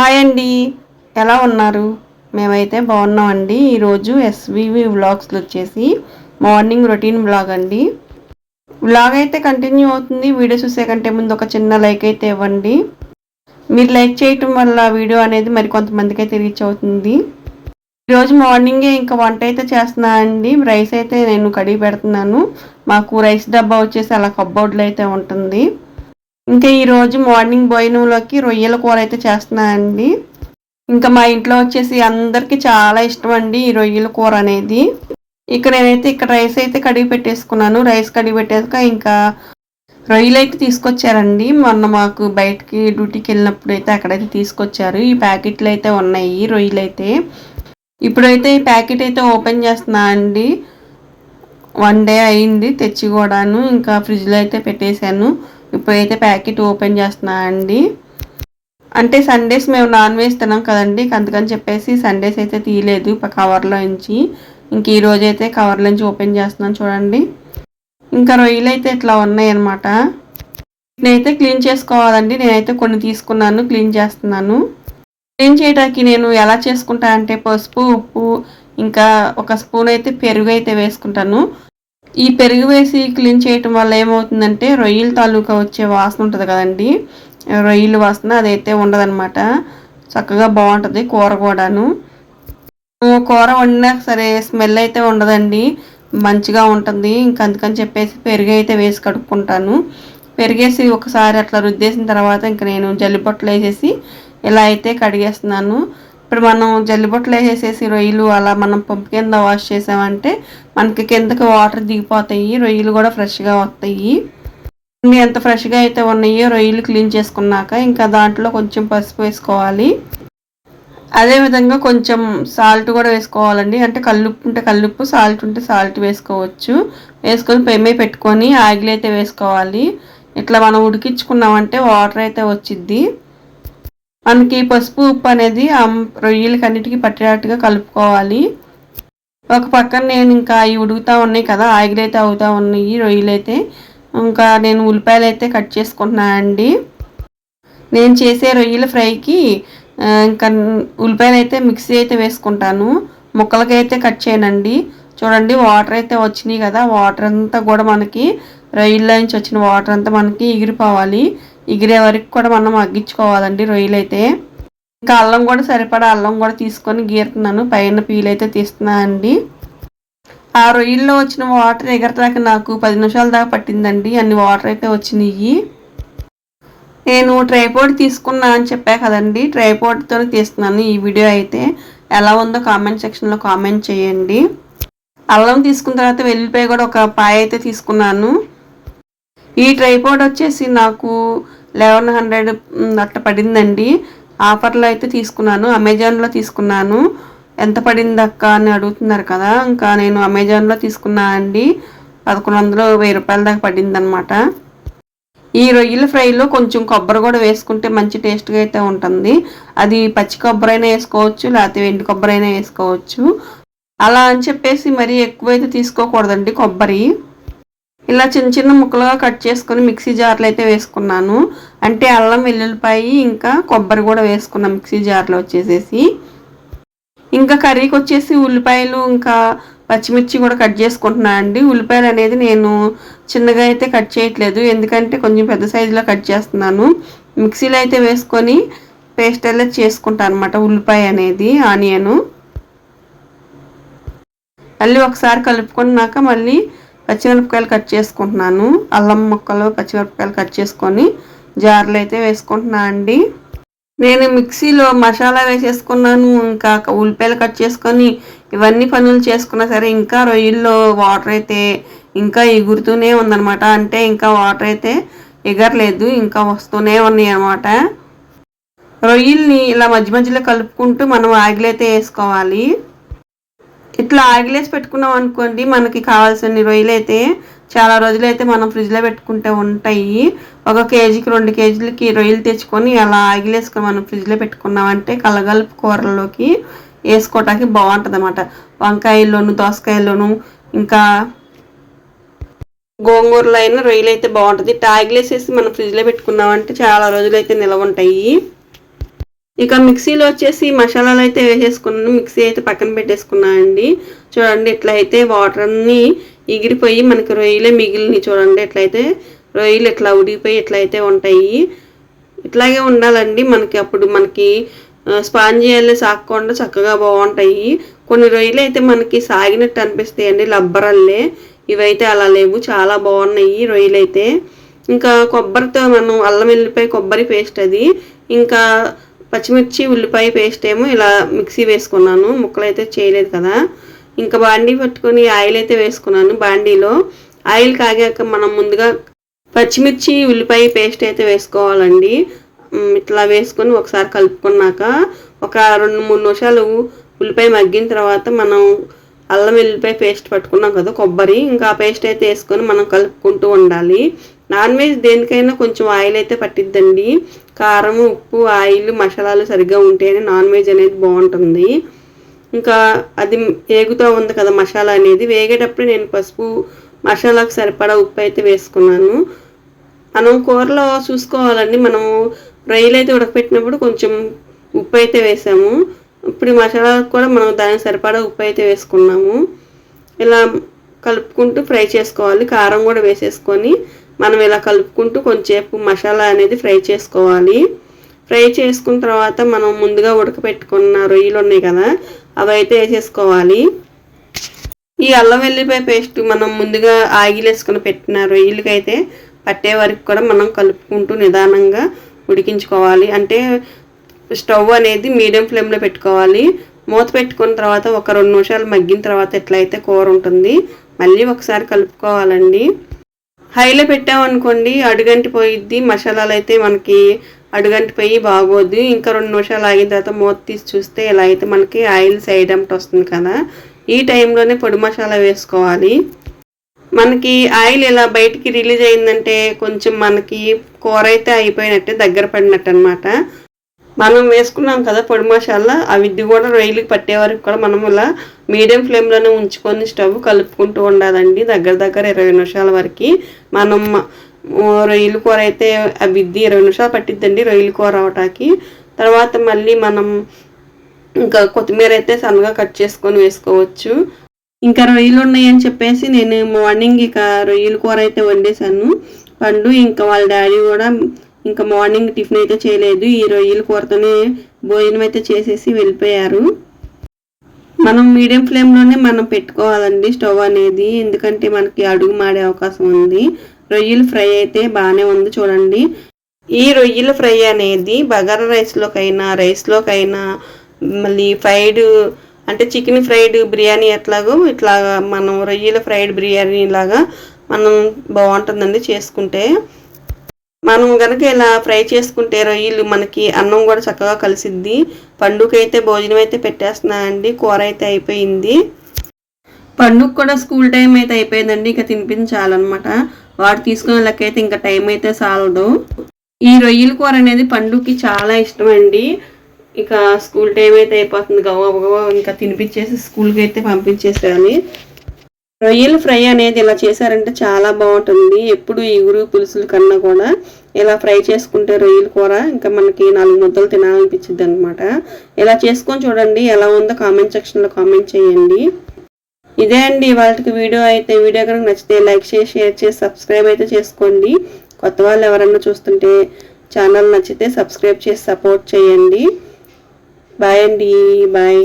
Hi అండి. ఎలా ఉన్నారు? మేమైతే బాగున్నామండి. ఈరోజు ఎస్వివి వ్లాగ్స్లో వచ్చేసి మార్నింగ్ రొటీన్ వ్లాగ్ అండి. వ్లాగ్ అయితే కంటిన్యూ అవుతుంది. వీడియో చూసే కంటే ముందు ఒక చిన్న లైక్ అయితే ఇవ్వండి. మీరు లైక్ చేయటం వల్ల వీడియో అనేది మరి కొంతమందికి అయితే రీచ్ అవుతుంది. ఈరోజు మార్నింగే ఇంకా వంట అయితే చేస్తున్నా అండి. రైస్ అయితే నేను కడిగి పెడుతున్నాను. మాకు రైస్ డబ్బా వచ్చేసి అలా కబ్బోర్డ్లో అయితే ఉంటుంది. ఇంకా ఈరోజు మార్నింగ్ భోజనంలోకి రొయ్యల కూర అయితే చేస్తున్నానండి. ఇంకా మా ఇంట్లో వచ్చేసి అందరికీ చాలా ఇష్టం అండి ఈ రొయ్యల కూర అనేది. ఇక్కడ నేనైతే ఇక్కడ రైస్ అయితే కడిగి పెట్టేసుకున్నాను. రైస్ కడిగి పెట్టాక ఇంకా రొయ్యలు అయితే తీసుకొచ్చారండి. మొన్న మాకు బయటికి డ్యూటీకి వెళ్ళినప్పుడు అయితే అక్కడైతే తీసుకొచ్చారు. ఈ ప్యాకెట్లు అయితే ఉన్నాయి రొయ్యలు అయితే. ఇప్పుడైతే ఈ ప్యాకెట్ అయితే ఓపెన్ చేస్తున్నా అండి. వన్ డే అయింది తెచ్చి కూడాను. ఇంకా ఫ్రిడ్జ్లో అయితే పెట్టేశాను. ఇప్పుడైతే ప్యాకెట్ ఓపెన్ చేస్తున్నా అండి. అంటే సండేస్ మేము నాన్ వెజ్ తినాం కదండి అందుకని చెప్పేసి సండేస్ అయితే తీయలేదు కవర్లో నుంచి. ఇంక ఈరోజు అయితే కవర్లో నుంచి ఓపెన్ చేస్తున్నాను చూడండి. ఇంకా రొయ్యలు అయితే ఇట్లా ఉన్నాయి అనమాట నేనైతే క్లీన్ చేసుకోవాలండి నేనైతే కొన్ని తీసుకున్నాను క్లీన్ చేస్తున్నాను. క్లీన్ చేయడానికి నేను ఎలా చేసుకుంటా అంటే పసుపు ఉప్పు ఇంకా ఒక స్పూన్ అయితే పెరుగు అయితే వేసుకుంటాను. ఈ పెరుగు వేసి క్లీన్ చేయటం వల్ల ఏమవుతుందంటే రొయ్యల తాలూకా వచ్చే వాసన ఉంటుంది కదండి. రొయ్యల వాసన అదైతే ఉండదనమాట చక్కగా బాగుంటుంది కూర కూడాను. కూర వండినా సరే స్మెల్ అయితే ఉండదండి. మంచిగా ఉంటుంది. ఇంకా అందుకని చెప్పేసి పెరుగు అయితే వేసి కడుక్కుంటాను. పెరిగేసి ఒకసారి అట్లా రుద్దేసిన తర్వాత ఇంకా నేను జల్లిపొట్టలు వేసేసి ఇలా అయితే కడిగేస్తున్నాను. ఇప్పుడు మనం జల్లిబొట్లు వేసేసి రొయ్యలు అలా మనం పంపు కింద వాష్ చేసామంటే మనకి కిందకి వాటర్ దిగిపోతాయి రొయ్యలు కూడా ఫ్రెష్గా వస్తాయి. ఎంత ఫ్రెష్గా అయితే ఉన్నాయో రొయ్యలు క్లీన్ చేసుకున్నాక ఇంకా దాంట్లో కొంచెం పసుపు వేసుకోవాలి. అదేవిధంగా కొంచెం సాల్ట్ కూడా వేసుకోవాలండి. అంటే కల్లుప్పు ఉంటే కల్లుప్పు సాల్ట్ ఉంటే సాల్ట్ వేసుకోవచ్చు. వేసుకొని పెమ్మే పెట్టుకొని ఆగిలి అయితే వేసుకోవాలి. ఇట్లా మనం ఉడికించుకున్నామంటే వాటర్ అయితే వచ్చిద్ది. మనకి పసుపు ఉప్పు అనేది రొయ్యలకి అన్నిటికీ పట్టేటట్టుగా కలుపుకోవాలి. ఒక పక్కన నేను ఇంకా అవి ఉడుకుతూ ఉన్నాయి కదా ఆయిల్ అయితే అవుతూ ఉన్నాయి రొయ్యలు అయితే ఇంకా నేను ఉల్లిపాయలు అయితే కట్ చేసుకుంటున్నాను అండి. నేను చేసే రొయ్యల ఫ్రైకి ఇంకా ఉల్లిపాయలు అయితే మిక్సీ అయితే వేసుకుంటాను. ముక్కలకి అయితే కట్ చేయనండి. చూడండి వాటర్ అయితే వచ్చినాయి కదా వాటర్ అంతా కూడా మనకి రొయ్యల నుంచి వచ్చిన వాటర్ అంతా మనకి ఎగిరిపోవాలి. ఎగిరే వరకు కూడా మనం అగ్గించుకోవాలండి రొయ్యలు అయితే. ఇంకా అల్లం కూడా సరిపడా అల్లం కూడా తీసుకొని గీరుతున్నాను. పైన పీలైతే తీస్తున్నాను అండి. ఆ రొయ్యల్లో వచ్చిన వాటర్ ఎగరటాక నాకు పది నిమిషాల దాకా పట్టిందండి. అన్ని వాటర్ అయితే వచ్చినాయి నేను ట్రైపోర్డ్ తీసుకున్నా అని చెప్పా కదండి. ట్రైపోర్డ్తో తీస్తున్నాను ఈ వీడియో అయితే. ఎలా ఉందో కామెంట్ సెక్షన్లో కామెంట్ చేయండి. అల్లం తీసుకున్న తర్వాత వెల్లిపాయ కూడా ఒక పాయ అయితే తీసుకున్నాను. ఈ ట్రైపోర్డ్ వచ్చేసి నాకు లెవెన్ హండ్రెడ్ అట్లా పడిందండి. ఆఫర్లో అయితే తీసుకున్నాను. అమెజాన్లో తీసుకున్నాను. ఎంత పడింది అక్క అని అడుగుతున్నారు కదా. ఇంకా నేను అమెజాన్లో తీసుకున్నా అండి. పదకొండు వందలు వెయ్యి రూపాయల దాకా పడింది అనమాట ఈ రొయ్యల ఫ్రైలో కొంచెం కొబ్బరి కూడా వేసుకుంటే మంచి టేస్ట్గా అయితే ఉంటుంది. అది పచ్చి కొబ్బరి అయినా వేసుకోవచ్చు లేకపోతే వెండి కొబ్బరి అయినా వేసుకోవచ్చు. అలా అని చెప్పేసి మరీ ఎక్కువైతే తీసుకోకూడదండి కొబ్బరి. ఇలా చిన్న చిన్న ముక్కలుగా కట్ చేసుకొని మిక్సీ జార్లో అయితే వేసుకున్నాను. అంటే అల్లం వెల్లుల్లిపాయి ఇంకా కొబ్బరి కూడా వేసుకున్నాను మిక్సీ జార్లో వచ్చేసేసి. ఇంకా కర్రీకి వచ్చేసి ఉల్లిపాయలు ఇంకా పచ్చిమిర్చి కూడా కట్ చేసుకుంటున్నాను అండి. ఉల్లిపాయలు అనేది నేను చిన్నగా అయితే కట్ చేయట్లేదు. ఎందుకంటే కొంచెం పెద్ద సైజులో కట్ చేస్తున్నాను. మిక్సీలో అయితే వేసుకొని పేస్ట్ అలా చేసుకుంటాను అనమాట ఉల్లిపాయ అనేది ఆనియను. మళ్ళీ ఒకసారి కలుపుకున్నాక మళ్ళీ పచ్చిమిరపకాయలు కట్ చేసుకుంటున్నాను. అల్లం ముక్కలు పచ్చిమిరపకాయలు కట్ చేసుకొని జార్లు అయితే వేసుకుంటున్నాను అండి. నేను మిక్సీలో మసాలా వేసేసుకున్నాను. ఇంకా ఉల్లిపాయలు కట్ చేసుకొని ఇవన్నీ పనులు చేసుకున్నా సరే ఇంకా రొయ్యల్లో వాటర్ అయితే ఇంకా ఎగురుతూనే ఉందనమాట అంటే ఇంకా వాటర్ అయితే ఎగరలేదు ఇంకా వస్తూనే ఉన్నాయి అనమాట రొయ్యల్ని ఇలా మధ్య మధ్యలో కలుపుకుంటూ మనం ఆగిలైతే వేసుకోవాలి. ఇట్లా ఆగిలేసి పెట్టుకున్నాం అనుకోండి మనకి కావాల్సిన రొయ్యలు అయితే చాలా రోజులైతే మనం ఫ్రిడ్జ్లో పెట్టుకుంటే ఉంటాయి. ఒక కేజీకి రెండు కేజీలకి రొయ్యలు తెచ్చుకొని అలా ఆగిలేసుకొని మనం ఫ్రిడ్జ్లో పెట్టుకున్నామంటే కలగలుపు కూరల్లోకి వేసుకోవటానికి బాగుంటుంది అనమాట వంకాయల్లోను దోసకాయల్లోను ఇంకా గోంగూరలో అయినా రొయ్యలు అయితే బాగుంటుంది. టాగిలేసేసి మనం ఫ్రిడ్జ్లో పెట్టుకున్నామంటే చాలా రోజులైతే నిలవ ఉంటాయి. ఇక మిక్సీలో వచ్చేసి మసాలాలు అయితే వేసేసుకున్నాను. మిక్సీ అయితే పక్కన పెట్టేసుకున్నాను అండి. చూడండి ఇట్లయితే వాటర్ అన్నీ ఎగిరిపోయి మనకి రొయ్యలే మిగిలినవి చూడండి ఇట్లయితే రొయ్యలు ఇట్లా ఉడిగిపోయి ఇట్లయితే ఉంటాయి. ఇట్లాగే ఉండాలండి. మనకి అప్పుడు మనకి స్పాంజియాలు సాగకుండా చక్కగా బాగుంటాయి. కొన్ని రొయ్యలు అయితే మనకి సాగినట్టు అనిపిస్తాయండి. లబ్బరల్లే ఇవైతే అలా లేవు. చాలా బాగున్నాయి రొయ్యలు అయితే. ఇంకా కొబ్బరితో మనం అల్లం వెళ్ళిపోయి కొబ్బరి పేస్ట్ అది. ఇంకా పచ్చిమిర్చి ఉల్లిపాయ పేస్ట్ ఏమో ఇలా మిక్సీ వేసుకున్నాను. ముక్కలు అయితే చేయలేదు కదా. ఇంకా బాండీ పట్టుకొని ఆయిల్ అయితే వేసుకున్నాను బాండీలో. ఆయిల్ కాగాక మనం ముందుగా పచ్చిమిర్చి ఉల్లిపాయ పేస్ట్ అయితే వేసుకోవాలండి. ఇట్లా వేసుకొని ఒకసారి కలుపుకున్నాక ఒక రెండు మూడు నిమిషాలు ఉల్లిపాయ మగ్గిన తర్వాత మనం అల్లం వెల్లిపాయ పేస్ట్ పట్టుకున్నాం కదా కొబ్బరి. ఇంకా ఆ పేస్ట్ అయితే వేసుకొని మనం కలుపుకుంటూ ఉండాలి. నాన్ వెజ్ దేనికైనా కొంచెం ఆయిల్ అయితే పట్టిద్దండి. కారం ఉప్పు ఆయిల్ మసాలాలు సరిగ్గా ఉంటేనే నాన్ వెజ్ అనేది బాగుంటుంది. ఇంకా అది వేగుతూ ఉంది కదా మసాలా అనేది. వేగేటప్పుడు నేను పసుపు మసాలాకు సరిపడా ఉప్పు అయితే వేసుకున్నాను. మనం కూరలో చూసుకోవాలండి. మనము రైలు అయితే ఉడకపెట్టినప్పుడు కొంచెం ఉప్పు అయితే వేసాము. ఇప్పుడు మసాలాకు కూడా మనం దానికి సరిపడా ఉప్పు అయితే వేసుకున్నాము. ఇలా కలుపుకుంటూ ఫ్రై చేసుకోవాలి. కారం కూడా వేసేసుకొని మనం ఇలా కలుపుకుంటూ కొంచెంసేపు మసాలా అనేది ఫ్రై చేసుకోవాలి. ఫ్రై చేసుకున్న తర్వాత మనం ముందుగా ఉడకపెట్టుకున్న రొయ్యలు ఉన్నాయి కదా అవి అయితే వేసేసుకోవాలి. ఈ అల్లం వెల్లిపాయ పేస్ట్ మనం ముందుగా ఆగిలు వేసుకుని పెట్టిన రొయ్యలకైతే పట్టే వరకు కూడా మనం కలుపుకుంటూ నిదానంగా ఉడికించుకోవాలి. అంటే స్టవ్ అనేది మీడియం ఫ్లేమ్లో పెట్టుకోవాలి. మూత పెట్టుకున్న తర్వాత ఒక రెండు నిమిషాలు మగ్గిన తర్వాత ఎట్లయితే కూర ఉంటుంది మళ్ళీ ఒకసారి కలుపుకోవాలండి. హైలో పెట్టామనుకోండి అడుగంటి పోయిద్ది మసాలాలు అయితే మనకి అడుగంటి పోయి బాగోద్ది ఇంకా రెండు నిమిషాలు ఆగిన తర్వాత మూత తీసి చూస్తే ఇలా అయితే మనకి ఆయిల్ సైడ్ అంట వస్తుంది కదా ఈ టైంలోనే పొడి మసాలా వేసుకోవాలి. మనకి ఆయిల్ ఇలా బయటికి రిలీజ్ అయిందంటే కొంచెం మనకి కూర అయితే అయిపోయినట్టే దగ్గర పడినట్టు అనమాట మనం వేసుకున్నాం కదా పొడి మసాలా అవి కూడా రొయ్యలకి పట్టే వరకు కూడా మనం ఇలా మీడియం ఫ్లేమ్లోనే ఉంచుకొని స్టవ్ కలుపుకుంటూ ఉండాలండి దగ్గర దగ్గర ఇరవై నిమిషాల వరకు. మనం రొయ్యల కూర అయితే అవిద్ది ఇరవై నిమిషాలు పట్టిద్దండి రొయ్యల కూర అవటానికి. తర్వాత మళ్ళీ మనం ఇంకా కొత్తిమీర అయితే సన్నగా కట్ చేసుకొని వేసుకోవచ్చు. ఇంకా రొయ్యలు ఉన్నాయని చెప్పేసి నేను మార్నింగ్ ఇక రొయ్యల కూర అయితే వండేసాను పండు ఇంకా వాళ్ళ డాడీ కూడా ఇంకా మార్నింగ్ టిఫిన్ అయితే చేయలేదు. ఈ రొయ్యల కూరతోనే భోజనం అయితే చేసేసి వెళ్ళిపోయారు. మనం మీడియం ఫ్లేమ్లోనే మనం పెట్టుకోవాలండి స్టవ్ అనేది. ఎందుకంటే మనకి అడుగు మాడే అవకాశం ఉంది. రొయ్యలు ఫ్రై అయితే బాగానే ఉంది చూడండి. ఈ రొయ్యల ఫ్రై అనేది బగారా రైస్లోకైనా రైస్లోకైనా మళ్ళీ ఫ్రైడ్ అంటే చికెన్ ఫ్రైడ్ బిర్యానీ ఎట్లాగో ఇట్లా మనం రొయ్యల ఫ్రైడ్ బిర్యానీ లాగా మనం బాగుంటుందండి చేసుకుంటే. మనం కనుక ఇలా ఫ్రై చేసుకుంటే రొయ్యలు మనకి అన్నం కూడా చక్కగా కలిసిద్ది. పండుగ భోజనం అయితే పెట్టేస్తున్నానండి కూర అయితే అయిపోయింది. పండుగ కూడా స్కూల్ టైం అయితే అయిపోయిందండి. ఇంకా తినిపించాలన్నమాట. వాడు తీసుకునే లెక్కైతే ఇంకా టైం అయితే చాలదు ఈ రొయ్యల కూర అనేది పండుగకి చాలా ఇష్టం అండి ఇక స్కూల్ టైం అయితే అయిపోతుంది. గవ ఇంకా తినిపించేసి స్కూల్కి అయితే పంపించేసేయాలి. రొయ్యల ఫ్రై అనేది ఇలా చేశారంటే చాలా బాగుంటుంది. ఎప్పుడు ఇగురు పులుసుల కన్నా కూడా ఇలా ఫ్రై చేసుకుంటే రొయ్యల కూర ఇంకా మనకి నాలుగు ముద్దలు తినాలనిపించింది అనమాట ఇలా చేసుకొని చూడండి ఎలా ఉందో కామెంట్ సెక్షన్లో కామెంట్ చేయండి. ఇదే అండి వాళ్ళకి వీడియో అయితే. వీడియో కనుక నచ్చితే లైక్ చేసి షేర్ చేసి సబ్స్క్రైబ్ అయితే చేసుకోండి. కొత్త వాళ్ళు ఎవరన్నా చూస్తుంటే ఛానల్ నచ్చితే సబ్స్క్రైబ్ చేసి సపోర్ట్ చేయండి. బాయ్ అండి. బాయ్.